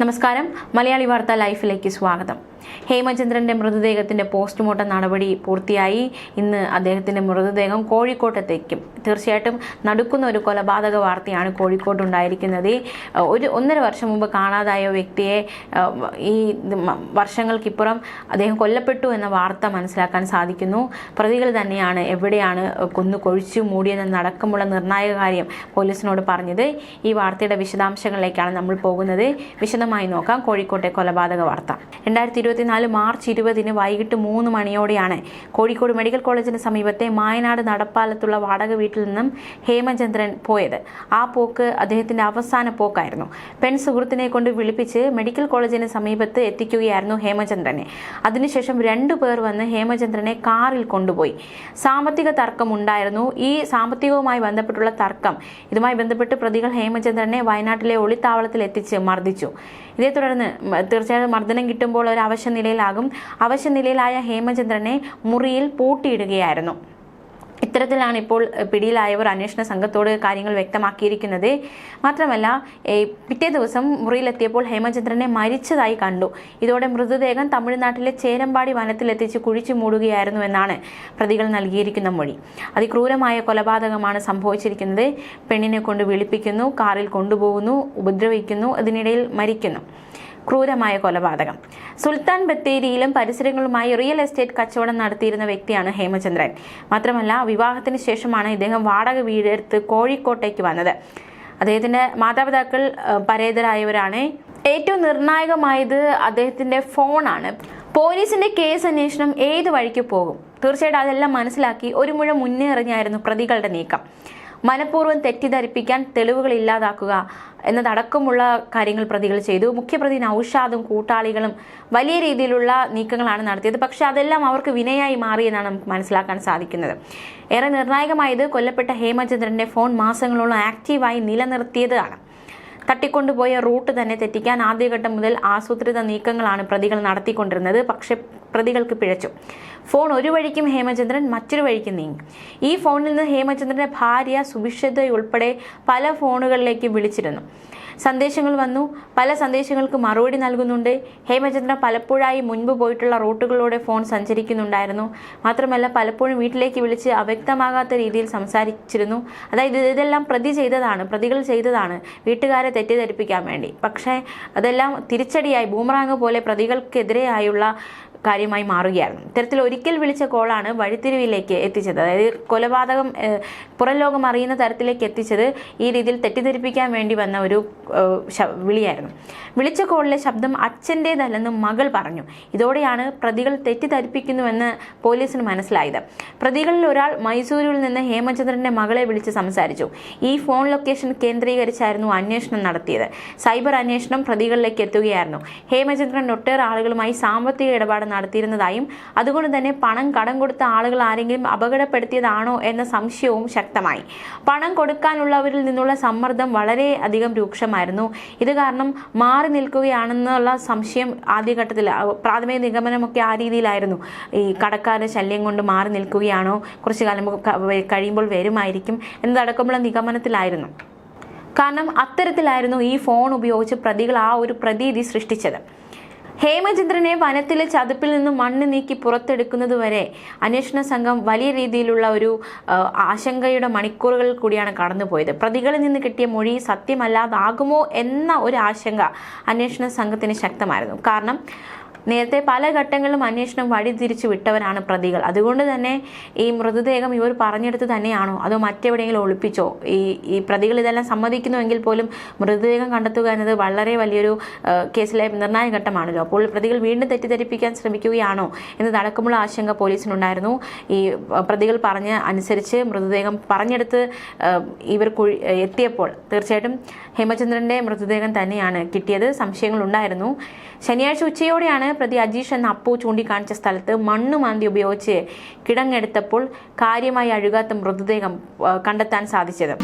നമസ്കാരം. മലയാളി വാർത്ത ലൈഫിലേക്ക് സ്വാഗതം. ഹേമചന്ദ്രന്റെ മൃതദേഹത്തിന്റെ പോസ്റ്റ്മോർട്ടം നടപടി പൂർത്തിയായി. ഇന്ന് അദ്ദേഹത്തിന്റെ മൃതദേഹം കോഴിക്കോട്ടെത്തിക്കും. തീർച്ചയായിട്ടും നടക്കുന്ന ഒരു കൊലപാതക വാർത്തയാണ് കോഴിക്കോട്ടുണ്ടായിരിക്കുന്നത്. ഒരു ഒന്നര വർഷം മുമ്പ് കാണാതായ വ്യക്തിയെ ഈ വർഷങ്ങൾക്കിപ്പുറം അദ്ദേഹം കൊല്ലപ്പെട്ടു എന്ന വാർത്ത മനസ്സിലാക്കാൻ സാധിക്കുന്നു. പ്രതികൾ തന്നെയാണ് എവിടെയാണ് കൊന്നു കൊഴിച്ചു മൂടിയതെന്നടക്കമുള്ള നിർണായക കാര്യം പോലീസിനോട് പറഞ്ഞത്. ഈ വാർത്തയുടെ വിശദാംശങ്ങളിലേക്കാണ് നമ്മൾ പോകുന്നത്. വിശദമായി നോക്കാം കോഴിക്കോട്ടെ കൊലപാതക വാർത്ത. രണ്ടായിരത്തി ഇരുപത്തിനാല് മാർച്ച് ഇരുപതിന് വൈകിട്ട് മൂന്ന് മണിയോടെയാണ്. കോഴിക്കോട് മെഡിക്കൽ കോളേജിന് സമീപത്തെ മായനാട് നടപ്പാലത്തുള്ള വാടക വീട്ടിൽ നിന്നും ഹേമചന്ദ്രൻ പോയത്. ആ പോക്ക് അദ്ദേഹത്തിന്റെ അവസാന പോക്കായിരുന്നു. പെൺ സുഹൃത്തിനെ കൊണ്ട് വിളിപ്പിച്ച് മെഡിക്കൽ കോളേജിന് സമീപത്ത് എത്തിക്കുകയായിരുന്നു ഹേമചന്ദ്രനെ. അതിനുശേഷം രണ്ടു പേർ വന്ന് ഹേമചന്ദ്രനെ കാറിൽ കൊണ്ടുപോയി. സാമ്പത്തിക തർക്കം ഉണ്ടായിരുന്നു. ഈ സാമ്പത്തികവുമായി ബന്ധപ്പെട്ടുള്ള തർക്കം. ഇതുമായി ബന്ധപ്പെട്ട് പ്രതികൾ ഹേമചന്ദ്രനെ വയനാട്ടിലെ ഒളിത്താവളത്തിൽ എത്തിച്ച് മർദ്ദിച്ചു. ഇതേ തുടർന്ന് തീർച്ചയായും മർദ്ദനം കിട്ടുമ്പോൾ ഒരു അവശ അവശനിലയിലായ അവശ നിലയിലായ ഹേമചന്ദ്രനെ മുറിയിൽ പൂട്ടിയിടുകയായിരുന്നു. ഇത്തരത്തിലാണ് ഇപ്പോൾ പിടിയിലായവർ അന്വേഷണ സംഘത്തോട് കാര്യങ്ങൾ വ്യക്തമാക്കിയിരിക്കുന്നത്. മാത്രമല്ല പിറ്റേ ദിവസം മുറിയിലെത്തിയപ്പോൾ ഹേമചന്ദ്രനെ മരിച്ചതായി കണ്ടു. ഇതോടെ മൃതദേഹം തമിഴ്നാട്ടിലെ ചേരമ്പാടി വനത്തിലെത്തിച്ച് കുഴിച്ചു മൂടുകയായിരുന്നു എന്നാണ് പ്രതികൾ നൽകിയിരിക്കുന്ന മൊഴി. അതിക്രൂരമായ കൊലപാതകമാണ് സംഭവിച്ചിരിക്കുന്നത്. പെണ്ണിനെ കൊണ്ട് വിളിപ്പിക്കുന്നു കാറിൽ കൊണ്ടുപോകുന്നു ഉപദ്രവിക്കുന്നു അതിനിടയിൽ മരിക്കുന്നു. ക്രൂരമായ കൊലപാതകം. സുൽത്താൻ ബത്തേരിയിലും പരിസരങ്ങളുമായി റിയൽ എസ്റ്റേറ്റ് കച്ചവടം നടത്തിയിരുന്ന വ്യക്തിയാണ് ഹേമചന്ദ്രൻ. മാത്രമല്ല വിവാഹത്തിന് ശേഷമാണ് ഇദ്ദേഹം വാടക വീടെടുത്ത് കോഴിക്കോട്ടേക്ക് വന്നത്. അദ്ദേഹത്തിന്റെ മാതാപിതാക്കൾ പരേതരായവരാണ്. ഏറ്റവും നിർണായകമായത് അദ്ദേഹത്തിന്റെ ഫോണാണ്. പോലീസിന്റെ കേസ് അന്വേഷണം ഏത് വഴിക്ക് പോകും? തീർച്ചയായിട്ടും അതെല്ലാം മനസ്സിലാക്കി ഒരു മുഴ മുന്നേറിഞ്ഞായിരുന്നു പ്രതികളുടെ നീക്കം. മനഃപൂർവം തെറ്റിദ്ധരിപ്പിക്കാൻ തെളിവുകൾ ഇല്ലാതാക്കുക എന്നതടക്കമുള്ള കാര്യങ്ങൾ പ്രതികൾ ചെയ്തു. മുഖ്യപ്രതി നൌഷാദും കൂട്ടാളികളും വലിയ രീതിയിലുള്ള നീക്കങ്ങളാണ് നടത്തിയത്. പക്ഷെ അതെല്ലാം അവർക്ക് വിനയായി മാറിയെന്നാണ് നമുക്ക് മനസ്സിലാക്കാൻ സാധിക്കുന്നത്. ഏറെ നിർണായകമായത് കൊല്ലപ്പെട്ട ഹേമചന്ദ്രന്റെ ഫോൺ മാസങ്ങളോളം ആക്റ്റീവായി നിലനിർത്തിയതാണ്. തട്ടിക്കൊണ്ടുപോയ റൂട്ട് തന്നെ തെറ്റിക്കാൻ ആദ്യഘട്ടം മുതൽ ആസൂത്രിത നീക്കങ്ങളാണ് പ്രതികൾ നടത്തിക്കൊണ്ടിരുന്നത്. പക്ഷെ പ്രതികൾക്ക് പിഴച്ചു. ഫോൺ ഒരു വഴിക്കും ഹേമചന്ദ്രൻ മറ്റൊരു വഴിക്കും നീങ്ങി. ഈ ഫോണിൽ നിന്ന് ഹേമചന്ദ്രന്റെ ഭാര്യ സുഭിക്ഷതയുൾപ്പെടെ പല ഫോണുകളിലേക്ക് വിളിച്ചിരുന്നു. സന്ദേശങ്ങൾ വന്നു. പല സന്ദേശങ്ങൾക്ക് മറുപടി നൽകുന്നുണ്ട്. ഹേമചന്ദ്ര പലപ്പോഴായി മുൻപ് പോയിട്ടുള്ള റൂട്ടുകളിലൂടെ ഫോൺ സഞ്ചരിക്കുന്നുണ്ടായിരുന്നു. മാത്രമല്ല പലപ്പോഴും വീട്ടിലേക്ക് വിളിച്ച് അവ്യക്തമാകാത്ത രീതിയിൽ സംസാരിച്ചിരുന്നു. അതായത് ഇതെല്ലാം പ്രതി ചെയ്തതാണ് പ്രതികൾ ചെയ്തതാണ്. വീട്ടുകാരെ തെറ്റിദ്ധരിപ്പിക്കാൻ വേണ്ടി. പക്ഷേ അതെല്ലാം തിരിച്ചടിയായി. ബൂമറാങ് പോലെ പ്രതികൾക്കെതിരെയായുള്ള കാര്യമായി മാറുകയായിരുന്നു. ഇത്തരത്തിൽ ഒരിക്കൽ വിളിച്ച കോളാണ് വഴിത്തിരിവിലേക്ക് എത്തിച്ചത്. അതായത് കൊലപാതകം പുറം ലോകം അറിയുന്ന തരത്തിലേക്ക് എത്തിച്ചത് ഈ രീതിയിൽ തെറ്റിദ്ധരിപ്പിക്കാൻ വേണ്ടി വന്ന ഒരു വിളിയായിരുന്നു. വിളിച്ച കോളിലെ ശബ്ദം അച്ഛന്റേതല്ലെന്നും മകൾ പറഞ്ഞു. ഇതോടെയാണ് പ്രതികൾ തെറ്റിദ്ധരിപ്പിക്കുന്നുവെന്ന് പോലീസിന് മനസ്സിലായത്. പ്രതികളിൽ ഒരാൾ മൈസൂരിൽ നിന്ന് ഹേമചന്ദ്രന്റെ മകളെ വിളിച്ച് സംസാരിച്ചു. ഈ ഫോൺ ലൊക്കേഷൻ കേന്ദ്രീകരിച്ചായിരുന്നു അന്വേഷണം നടത്തിയത്. സൈബർ അന്വേഷണം പ്രതികളിലേക്ക് എത്തുകയായിരുന്നു. ഹേമചന്ദ്രൻ ഒട്ടേറെ ആളുകളുമായി സാമ്പത്തിക ഇടപാട് നടത്തിയിരുന്നതായും അതുകൊണ്ട് തന്നെ പണം കടം കൊടുത്ത ആളുകൾ ആരെങ്കിലും അപകടപ്പെടുത്തിയതാണോ എന്ന സംശയവും ശക്തമായി. പണം കൊടുക്കാനുള്ളവരിൽ നിന്നുള്ള സമ്മർദ്ദം വളരെ അധികം രൂക്ഷമായിരുന്നു. ഇത് കാരണം മാറി നിൽക്കുകയാണെന്നുള്ള സംശയം ആദ്യഘട്ടത്തിൽ പ്രാഥമിക നിഗമനമൊക്കെ ആ രീതിയിലായിരുന്നു. ഈ കടക്കാരുടെ ശല്യം കൊണ്ട് മാറി നിൽക്കുകയാണോ കുറച്ചു കാലം കഴിയുമ്പോൾ വരുമായിരിക്കും എന്നതടക്കമുള്ള നിഗമനത്തിലായിരുന്നു. കാരണം അത്തരത്തിലായിരുന്നു ഈ ഫോൺ ഉപയോഗിച്ച് പ്രതികൾ ആ ഒരു പ്രതീതി സൃഷ്ടിച്ചത്. ഹേമചന്ദ്രനെ വനത്തിലെ ചതുപ്പിൽ നിന്ന് മണ്ണ് നീക്കി പുറത്തെടുക്കുന്നതുവരെ അന്വേഷണ സംഘം വലിയ രീതിയിലുള്ള ഒരു ആശങ്കയുടെ മണിക്കൂറുകളിൽ കൂടിയാണ് കടന്നുപോയത്. പ്രതികളിൽ നിന്ന് കിട്ടിയ മൊഴി സത്യമല്ലാതാകുമോ എന്ന ഒരു ആശങ്ക അന്വേഷണ സംഘത്തിന് ശക്തമായിരുന്നു. കാരണം നേരത്തെ പല ഘട്ടങ്ങളിലും അന്വേഷണം വഴിതിരിച്ചു വിട്ടവരാണ് പ്രതികൾ. അതുകൊണ്ട് തന്നെ ഈ മൃതദേഹം ഇവർ പറഞ്ഞെടുത്ത് തന്നെയാണോ? അതോ മറ്റെവിടെയെങ്കിലും ഒളിപ്പിച്ചോ? ഈ ഈ പ്രതികൾ ഇതെല്ലാം സമ്മതിക്കുന്നുവെങ്കിൽ പോലും മൃതദേഹം കണ്ടെത്തുക എന്നത് വളരെ വലിയൊരു കേസിലെ നിർണായക ഘട്ടമാണല്ലോ. അപ്പോൾ പ്രതികൾ വീണ്ടും തെറ്റിദ്ധരിപ്പിക്കാൻ ശ്രമിക്കുകയാണോ എന്നതടക്കമുള്ള ആശങ്ക പോലീസിനുണ്ടായിരുന്നു. ഈ പ്രതികൾ പറഞ്ഞ അനുസരിച്ച് മൃതദേഹം പറഞ്ഞെടുത്ത് ഇവർ കുഴി എത്തിയപ്പോൾ തീർച്ചയായിട്ടും ഹേമചന്ദ്രന്റെ മൃതദേഹം തന്നെയാണ് കിട്ടിയത്. സംശയങ്ങളുണ്ടായിരുന്നു. ശനിയാഴ്ച ഉച്ചയോടെയാണ് പ്രതി അജീഷ് എന്ന അപ്പു ചൂണ്ടിക്കാണിച്ച സ്ഥലത്ത് മണ്ണ് മാന്തി ഉപയോഗിച്ച് കിടങ്ങെടുത്തപ്പോൾ കാര്യമായി അഴുകാത്ത മൃതദേഹം കണ്ടെത്താൻ സാധിച്ചത്.